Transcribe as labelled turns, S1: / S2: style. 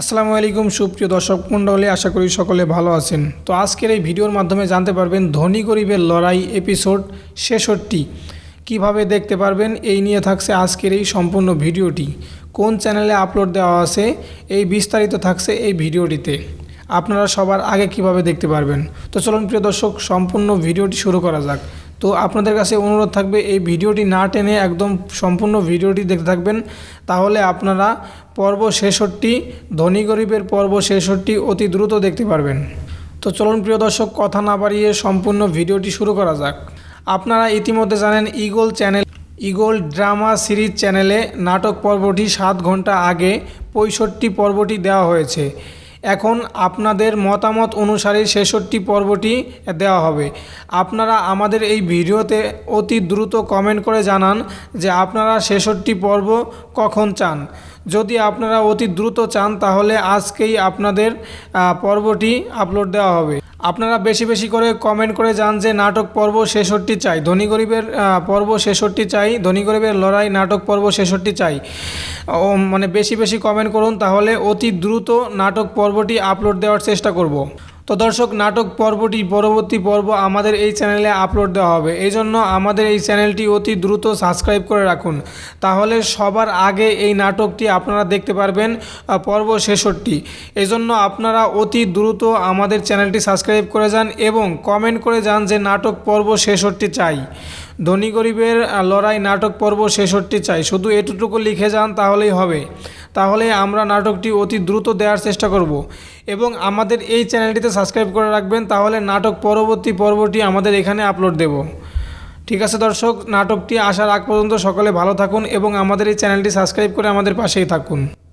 S1: আসসালামু আলাইকুম সুপ্রিয় দর্শক মণ্ডলী, আশা করি সকলে ভালো আছেন। তো আজকের এই ভিডিওর মাধ্যমে জানতে পারবেন ধনী গরিবের লড়াই এপিসোড ছেষট্টি। কীভাবে দেখতে পারবেন এই নিয়ে থাকছে আজকের এই সম্পূর্ণ ভিডিওটি। কোন চ্যানেলে আপলোড দেওয়া আছে, এই বিস্তারিত থাকছে এই ভিডিওটিতে। আপনারা সবার আগে কীভাবে দেখতে পারবেন। তো চলুন প্রিয় দর্শক, সম্পূর্ণ ভিডিওটি শুরু করা যাক। তো আপনাদের কাছে অনুরোধ থাকবে, এই ভিডিওটি না টেনে একদম সম্পূর্ণ ভিডিওটি দেখতে থাকবেন। তাহলে আপনারা পর্ব ছেষট্টি, ধনী গরিবের পর্ব ছেষট্টি অতি দ্রুত দেখতে পারবেন। তো চলুন প্রিয় দর্শক, কথা না বাড়িয়ে সম্পূর্ণ ভিডিওটি শুরু করা যাক। আপনারা ইতিমধ্যে জানেন eagle channel, eagle drama series চ্যানেলে নাটক পর্বটি সাত ঘণ্টা আগে পঁয়ষট্টি পর্বটি দেওয়া হয়েছে। এখন আপনাদের মতামত অনুসারে ছেষট্টি পর্বটি দেওয়া হবে। আপনারা আমাদের এই ভিডিওতে অতি দ্রুত কমেন্ট করে জানান যে আপনারা ছেষট্টি পর্ব কখন চান। যদি আপনারা অতি দ্রুত চান, তাহলে আজকেই আপনাদের পর্বটি আপলোড দেওয়া হবে। আপনারা বেশি বেশি করে কমেন্ট করে যান যে নাটক পর্ব ছেষট্টি চাই। ধনী গরিবের পর্ব ছেষট্টি চাই, ধনী গরিবের লড়াই, নাটক পর্ব ছেষট্টি চাই। ও মানে বেশি বেশি কমেন্ট করুন, তাহলে অতি দ্রুত নাটক পর্বটি আপলোড দেওয়ার চেষ্টা করব। তো দর্শক, নাটক পর্বটি পরবর্তী পর্ব আমাদের এই চ্যানেলে আপলোড দেওয়া হবে। এই জন্য আমাদের এই চ্যানেলটি অতি দ্রুত সাবস্ক্রাইব করে রাখুন। তাহলে সবার আগে এই নাটকটি আপনারা দেখতে পারবেন পর্ব ছেষট্টি। এই জন্য আপনারা অতি দ্রুত আমাদের চ্যানেলটি সাবস্ক্রাইব করে যান এবং কমেন্ট করে যান যে নাটক পর্ব ছেষট্টি চাই। ধনী গরিবের লড়াই নাটক পর্ব ছেষট্টি চাই। শুধু এটুকু লিখে যান তাহলেই হবে। তাহলে আমরা নাটকটি অতি দ্রুত দেওয়ার চেষ্টা করব। এবং আমাদের এই চ্যানেলটিতে সাবস্ক্রাইব করে রাখবেন, তাহলে নাটক পরবর্তী পর্বটি আমাদের এখানে আপলোড দেব। ঠিক আছে দর্শক, নাটকটি আসার আগ পর্যন্ত সকলে ভালো থাকুন এবং আমাদের এই চ্যানেলটি সাবস্ক্রাইব করে আমাদের পাশেই থাকুন।